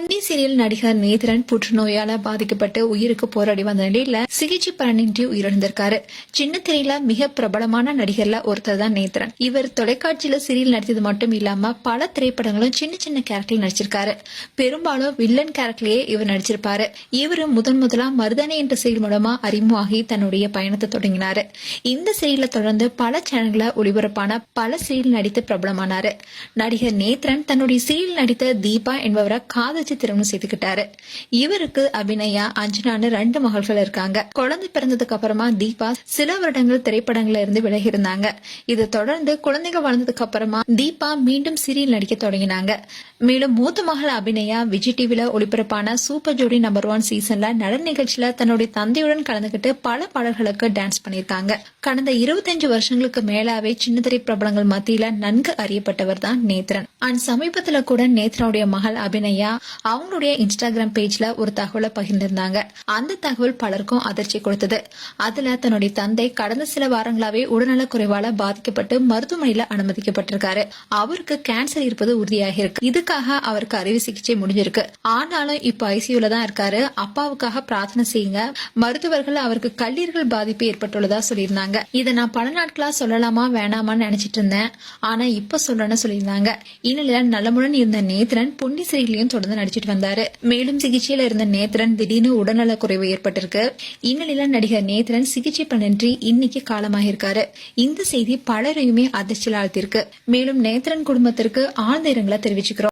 Hindi serial நடிகர் நேத்ரன் புற்றுநோயால பாதிக்கப்பட்டு உயிருக்கு போராடி வந்த நிலையில சிகிச்சை பலனின்றி உயிரிழந்திருக்காரு. சின்ன திரையில மிக பிரபலமான நடிகர்ல ஒருத்தர் தான் நேத்ரன். இவர் தொலைக்காட்சியில சீரியல் நடித்தது மட்டும் இல்லாம பல திரைப்படங்களும் சின்ன சின்ன கேரக்டர் நடிச்சிருக்காரு. பெரும்பாலும் வில்லன் கேரக்டர்லயே இவர் நடிச்சிருப்பாரு. இவரு முதன் முதலா மருதனை என்ற செயல் மூலமா அறிமுகமாகி தன்னுடைய பயணத்தை தொடங்கினாரு. இந்த சீரியல தொடர்ந்து பல சேனல்கள ஒளிபரப்பான பல சீரியல் நடித்து பிரபலமானாரு. நடிகர் நேத்ரன் தன்னுடைய சீரியல் நடித்த தீபா என்பவரை காதல் காதலிச்சு திருமணம் செய்துக்கிட்டாரு. இவருக்கு அபிநயா அஞ்சனான்னு ரெண்டு மகள்கள் இருக்காங்க. குழந்தை பிறந்ததுக்கு அப்புறமா தீபா சில வருடங்கள் திரைப்படங்கள்ல இருந்து விலகி இருந்தாங்க இது தொடர்ந்து குழந்தைங்க வளர்ந்ததுக்கு அப்புறமா தீபா மீண்டும் சீரியல் நடிக்க தொடங்கினாங்க. மேலும் மூத்த மகள் அபிநயா விஜய் டிவில ஒளிபரப்பான சூப்பர் ஜோடி நம்பர் ஒன் சீசன்ல நடன நிகழ்ச்சியில தன்னுடைய தந்தையுடன் கலந்துகிட்டு பல பாடல்களுக்கு டான்ஸ் பண்ணிருக்காங்க கடந்த இருபத்தஞ்சு வருஷங்களுக்கு மேலாவே சின்னத்திரை பிரபலங்கள் மத்தியில நன்கு அறியப்பட்டவர் தான் நேத்ரன். அண்ட் சமீபத்துல கூட நேத்ரனுடைய மகள் அபிநயா அவங்களுடைய இன்ஸ்டாகிராம் பேஜ்ல ஒரு தகவலை பகிர்ந்திருந்தாங்க. அந்த தகவல் பலருக்கும் அதிர்ச்சி கொடுத்தது. அதுல தன்னுடைய தந்தை கடந்த சில வாரங்களாவே உடல்நலக் குறைவால பாதிக்கப்பட்டு மருத்துவமனையில அனுமதிக்கப்பட்டிருக்காரு. அவருக்கு கேன்சர் இருப்பது உறுதியாக இருக்கு இதுக்காக அவருக்கு அறுவை சிகிச்சை முடிஞ்சிருக்கு. ஆனாலும் இப்ப ஐசியூல தான் இருக்காரு. அப்பாவுக்காக பிரார்த்தனை செய்யுங்க. மருத்துவர்கள் அவருக்கு கல்லீரல் பாதிப்பு ஏற்பட்டுள்ளதா சொல்லியிருந்தாங்க. இதை நான் பல நாட்களா சொல்லலாமா வேணாமான்னு நினைச்சிட்டு இருந்தேன். ஆனா இப்ப சொல்றேன்னு சொல்லியிருந்தாங்க. இந்நிலையில நலமுடன் இருந்த நேத்திரன் பொன்னி சிறையிலையும் தொடர்ந்து நடிச்சிட்டு வந்தாரு. மேலும் சிகிச்சையில இருந்த நேத்ரன் திடீர்னு உடல்நல குறைவு ஏற்பட்டிருக்கு. இந்நிலையில நடிகர் நேத்ரன் சிகிச்சை பலனின்றி இன்னைக்கு காலமாகிருக்காரு இந்த செய்தி பலரையுமே அதிர்ச்சியில் ஆழ்த்திருக்கு மேலும் நேத்ரன் குடும்பத்திற்கு ஆழ்ந்த இரங்கலை தெரிவிச்சுக்கிறோம்.